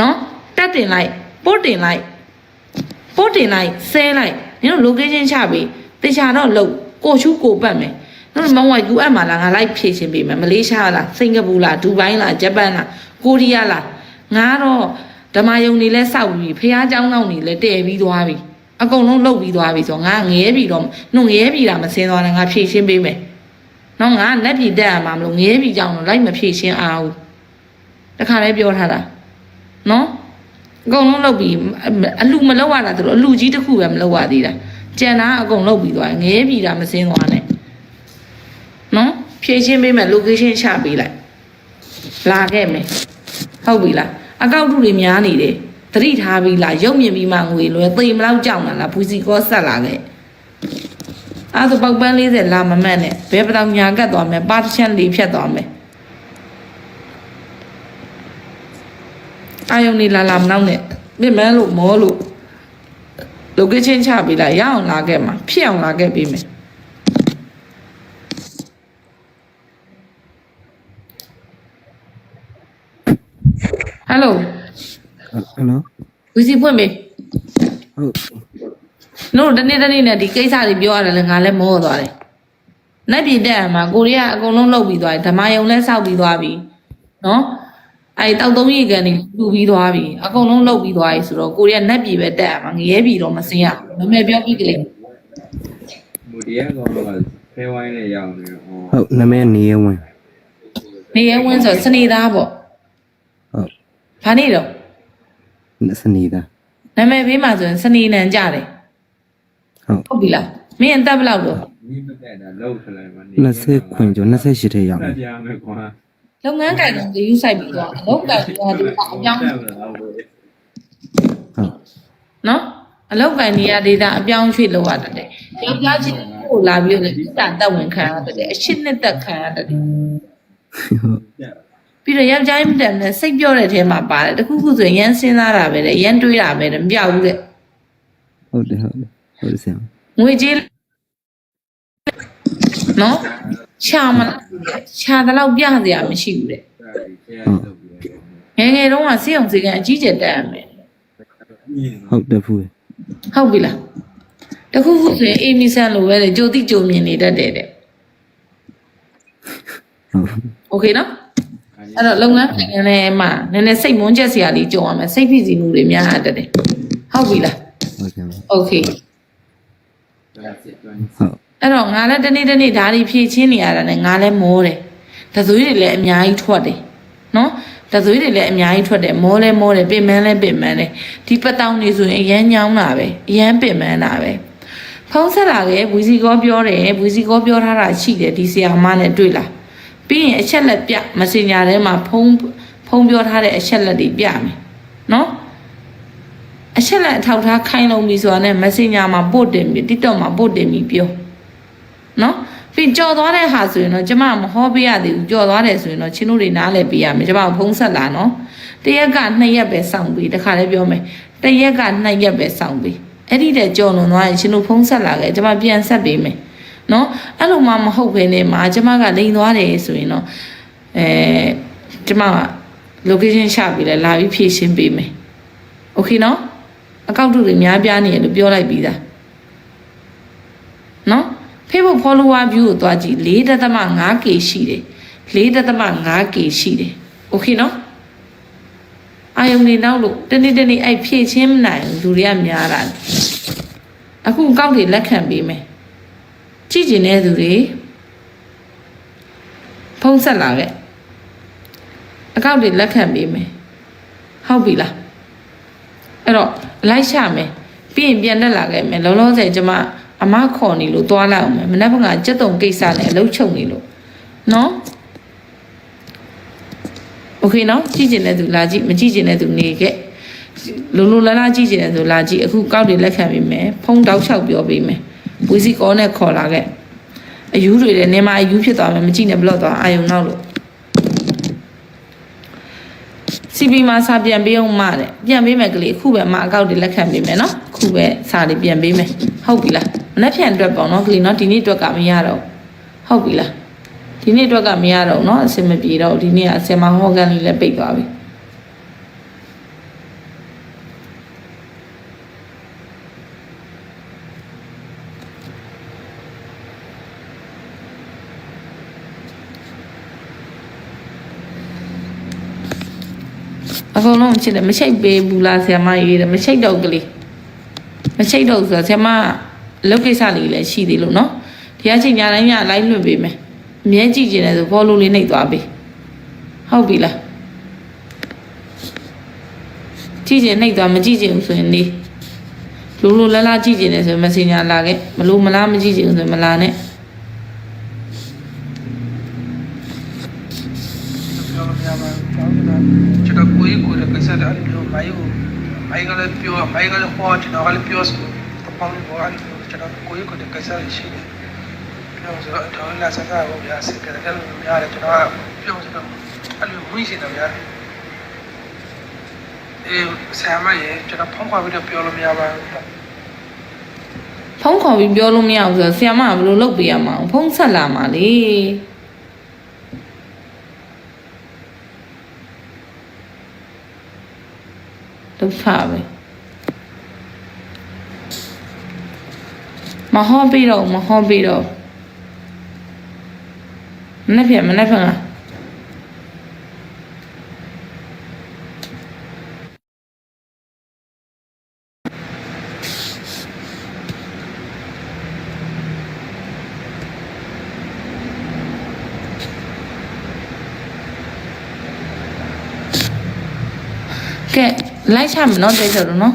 နော်တက်တင်လိုက်ပို့တင်လိုက်ပို့တင်လိုက်ဆဲလိုက်နင်တို့ location ချပြီးတေချာတော့လုံကိုရှုကိုပတ်မယ်နော်မဝိုက်ကူအပ်မှာလားငါလိုက်ဖြည့်ရှင်းပေးမယ်မလေးရှားလားစင်ကာပူလားဒူဘိုင်းလားဂျပန်လားကိုရီးယားလားငါတော့ဓမ္မယုံနေလဲစောက်ပြီးဖះเจ้าနောက်နေလဲတည်ပြီးသွားပြီအကုန်လုံးလုတ်ပြီးသွားပြီဆိုတော့ငါငရဲပြီတော့နှုတ်ငရဲပြီတာမစင်းသွားနဲ့ငါဖြည့်ရှင်းပေးမယ်နော်ငါလက်ပြီတက်ရမှာမလို့ငရဲပြီကြောင်းတော့လိုက်မဖြည့်ရှင်းအားဘူးတခါလဲပြောထားတာ နော်အကုန်လုံးလုတ်ပြီးအလူမလောက်ရတာသူတို့အလူကြီးတစ်ခုပဲမလောက်ရသေးတာကျန်တာအကုန်လုတ်ပြီးသွားငရဲပြီတာမစင်းသွားနဲ့နော်ဖြည့်ရှင်းပေးမယ် location ချပေးလိုက်လာခဲ့မယ်ဟုတ်ပြီလားအကောက်ထုတွေများနေတယ်သတိထားပြီးလားရုပ်မြင်ပြီးမှငွေလွယ်သိမ်မလောက်ကြောက်လာလားဘူးစီကောဆက်လာခဲ့အဲ့ဒါပေါက်ပန်း40လာမမတ်နဲ့ဘဲပတောင်ညာကတ်သွားမယ်ပါတချန်လေးဖြတ်သွားမယ် အာယုန်နေလာလာမနောက်နဲ့မြင်မန်းလို့မောလို့ location ချပေးလိုက်ရအောင်လာခဲ့မှာဖြစ်အောင်လာခဲ့ပေးမယ်ဟယ်လိုဟယ်လိုဝီစီဖွင့်ပေးဟုတ်တို့တနေ့တနေ့နဲ့ဒီကိစ္စတွေပြောရတယ်လေငါလည်းမောသွားတယ်။နိုင်ပြည်တက်ရမှာကိုရီးယားအကုန်လုံးလှုပ်ပြီးသွားပြီဓမ္မယုံလည်းစောက်ပြီးသွားပြီ။နော်။ အဲဒီတောက်သုံးရေကန်တွေလူပြီးသွားပြီ။အကုန်လုံးလှုပ်ပြီးသွားပြီဆိုတော့ကိုရီးယားနက်ပြည်ပဲတက်ရမှာငရဲပြည်တော့မစင်းရဘူး။မမေပြောပြီးကလေးမူတရားကောင်ကဖဲဝိုင်းနဲ့ရောက်နေတော့ဟုတ်နာမည်နေရဝင်နေရဲဝင်းဆိုစနေသားပေါ့ဟုတ်။ဘာနေတော့စနေတာနာမည်ဘေးမှာဆိုရင်စနေနံကြတယ်ဟုတ်။ဟုတ်ပြီလား။မင်းအသက်ဘယ်လောက်တော့မိမတက်တာလောက်ခလိုက်မှနေ20ခွင်ကျော်28ထဲရောက်တနေက်ပြမယ်ကွာ လုပ်ငန်းကံတော့ယူဆိုင်ပြီးသွားအလုပ်ကံပြီးတော့ဒီအပြောင်းတက်မလားဘယ်ဟုတ်နော်အလောက်ကင်နေရဒေတာအပြောင်းရွှေ့လောက်ရတတ်တယ်။ယောက်ျားချင်းကိုလာပြီးတော့လေတာတက်ဝင်ခံရတတ်တယ်။အရှင်းနဲ့တက်ခံရတတ်တယ်ဟုတ်တက်။ပြီးတော့ယောက်ျားချင်းတက်နဲ့စိတ်ပြောတဲ့ထဲမှာပါတယ်။တခုခုဆိုရင်ရမ်းစဉ်းစားတာပဲလေ။ရမ်းတွေးတာပဲတဲ့မပြောက်ဘူးတဲ့ဟုတ်တယ်ဟုတ်တယ်ဟုတ်တယ်ဆရာ။ငွေကြေးနော် ချာမလားချာတဲ့လောက်ပြစရာမရှိဘူးတဲ့ တာဒီဖဲလောက်ပြီး ။ငယ်ငယ်တုန်းကစေအောင်စေကန်အကြီးကျယ်တက်ရမယ် ဟုတ်တယ်ဖူး ။ဟုတ်ပြီလား။တခုခုဆိုရင်အေးမီဆန်လိုပဲလေကြိုတိကြိုမြင်နေတတ်တယ်တဲ့ ဟုတ် ။ Okay နော်။အဲ့တော့လုပ်ငန်းနိုင်ငံထဲမှာနည်းနည်းစိတ်မွန်းချက်စရာလေးကြုံရမယ်စိတ်ဖိစီးမှုတွေများတတ်တယ်ဟုတ်ပြီလား ဟုတ်ကဲ့ โอเค တက်စစ်တွန်း ဟုတ် အဲ့တော့ငါလည်းတနေ့တနေ့ဓာတ်တွေဖြည့်ချင်းနေရတာနဲ့ငါလည်းမောတယ်တသွေးတွေလည်းအများကြီးထွက်တယ်နော်တသွေးတွေလည်းအများကြီးထွက်တယ်မောလဲမောတယ်ပင်မန်းလဲပင်မန်းတယ်ဒီပတောင်တွေဆိုရင်အရန်ညောင်းတာပဲအရန်ပင်မန်းတာပဲဖုံးဆက်လာခဲ့ဝီစီကောပြောတယ်ဝီစီကောပြောထားတာရှိတယ်ဒီဆီယာမနဲ့တွေ့လာပြီးရင်အချက်လက်ပြမစင်ညာထဲမှာဖုံးဖုံးပြောထားတဲ့အချက်လက်တွေပြမယ်နော်အချက်လက်အထောက်ထားခိုင်းလုံးပြီဆိုတာနဲ့ Messenger မှာပို့တင်ပြီး TikTok မှာပို့တင်ပြီးပြော နော်ပြီးကြော်သွားတဲ့ဟာဆိုရင်တော့ကျမမဟောပေးရသေးဘူးကြော်သွားတယ်ဆိုရင်တော့ချင်းတို့တွေနားလဲပေးရမယ်ကျမဖုံးဆက်လာနော်တရက်က2ရက်ပဲစောင့်ပြီးတခါလဲပြောမယ်တရက်က2ရက်ပဲစောင့်ပြီးအဲ့ဒီတဲ့ကြော်လွန်သွားရင်ချင်းတို့ဖုံးဆက်လာခဲ့ကျမပြန်ဆက်ပေးမယ်နော်အဲ့လိုမှမဟုတ်ဘဲနဲ့မှာကျမကလိန်သွားတယ်ဆိုရင်တော့အဲကျမက location ချပြီးလဲလာပြီးဖြည့်ရှင်းပေးမယ် okay နော်အကောက်တုတွေများပြားနေတယ်လို့ပြောလိုက်ပြီးသားနော် Facebook follower view ကိုသွားကြည့် 4.5k ရှိတယ် 4.5k ရှိတယ် okay နော်အာယုန်နေနောက်လို့တနေ့တနေ့အဲ့ဖြည့်ချင်းမနိုင်ဘူးလူတွေကများတာအခုအကောက်တွေလက်ခံပေးမယ်ကြည့်ကျင်တဲ့သူတွေဖုံးဆက်လာခဲ့အကောက်တွေလက်ခံပေးမယ်ဟုတ်ပြီလားအဲ့တော့လိုက်ချမယ်ပြီးရင်ပြန်တက်လာခဲ့မယ်လောလောဆယ်ကျမ အမခေါ်နေလို့သွားလိုက်အောင်မယ်မနေ့ကကြက်တုံကိစ္စနဲ့အလုပ်ချုပ်နေလို့နော်โอเคနော်ကြည့်ကျင်တဲ့သူလာကြည့်မကြည့်ကျင်တဲ့သူနေခဲ့လုံလုံလာလာကြည့်ကျင်တဲ့သူလာကြည့်အခုကောက်တွေလက်ခံပေးမယ်ဖုံးတောက်လျှောက်ပြောပေးမယ်ဝီစီကောနဲ့ခေါ်လာခဲ့အယူတွေလည်းနေမအယူဖြစ်သွားမယ်မကြည့်နဲ့ဘလော့သွားအာယုံနောက်လို့ CP မှာစာပြန်ပေးအောင်မတဲ့ပြန်ပေးမယ်ကလေးအခုပဲမအကောက်တွေလက်ခံပေးမယ်နော်အခုပဲစာတွေပြန်ပေးမယ်ဟုတ်ပြီလား မနှက်ဖြန်အတွက်ပေါ့နော်ကလေးနော်ဒီနေ့အတွက်ကမရတော့ဟုတ်ပြီလားဒီနေ့အတွက်ကမရတော့เนาะအဆင်မပြေတော့ဒီနေ့ကအဆင်မဟောကန်လေးလည်းပိတ်သွားပြီအကုန်လုံးချစ်တယ်မချိတ်ပေးဘူးလားဆရာမရေးတယ်မချိတ်တော့ကလေးမချိတ်တော့ဆိုဆရာမ အလုပ်ကိစ္စလေးလည်းရှိသေးလို့နော်ဒီကချိန်ညတိုင်းညလိုက်လွှင့်ပေးမယ်အမြဲကြည့်ကျင်တယ်ဆိုဘောလုံးလေးနှိပ်သွားပေးဟုတ်ပြီလားကြည့်ကျင်နှိပ်သွားမကြည့်ကျင်ဘူးဆိုရင်နေလိုလိုလားလားကြည့်ကျင်တယ်ဆိုရင် messenger လာခဲ့မလိုမလားမကြည့်ကျင်ဘူးဆိုရင်မလာနဲ့ပြောလို့မရပါဘူး။ကျွန်တော်ကိုယ်ကိုယ်ရဲ့ကိစ္စတွေအဲ့လိုမျိုးမိုင်းကိုမိုင်းကလည်းပြောမိုင်းကလည်းဟောကျွန်တော်ကလည်းပြောဆိုတပေါင်းဘောအဲ့လို ကျွန်တော်ကိုယ်ကိုယ်ရဲ့ကိစ္စတွေရှိတယ်။ပြောဆိုတော့ဒေါ်လာဆက်စားဖို့ရစစ်ကြတယ်အဲ့လိုမျိုးရတယ်ကျွန်တော်ကပြောဆိုတော့အဲ့လိုဝိရှိတယ်ဗျာ။အေးဆရာမရေကျွန်တော်ဖုန်းခေါ်ပြီးတော့ပြောလို့မရပါဘူးဖုန်းခေါ်ပြီးပြောလို့မရဘူးဆိုတော့ဆရာမကဘယ်လိုလုပ်ပေးရမှာလဲဖုန်းဆက်လာမှာလေဒုက္ခပဲ မဟောပြီးတော့မဟောပြီးတော့မနေ့ပြန်မနေ့ပြန်လားကဲလိုက်ချမယ်နော်တိတ်ဆိုတော့နော်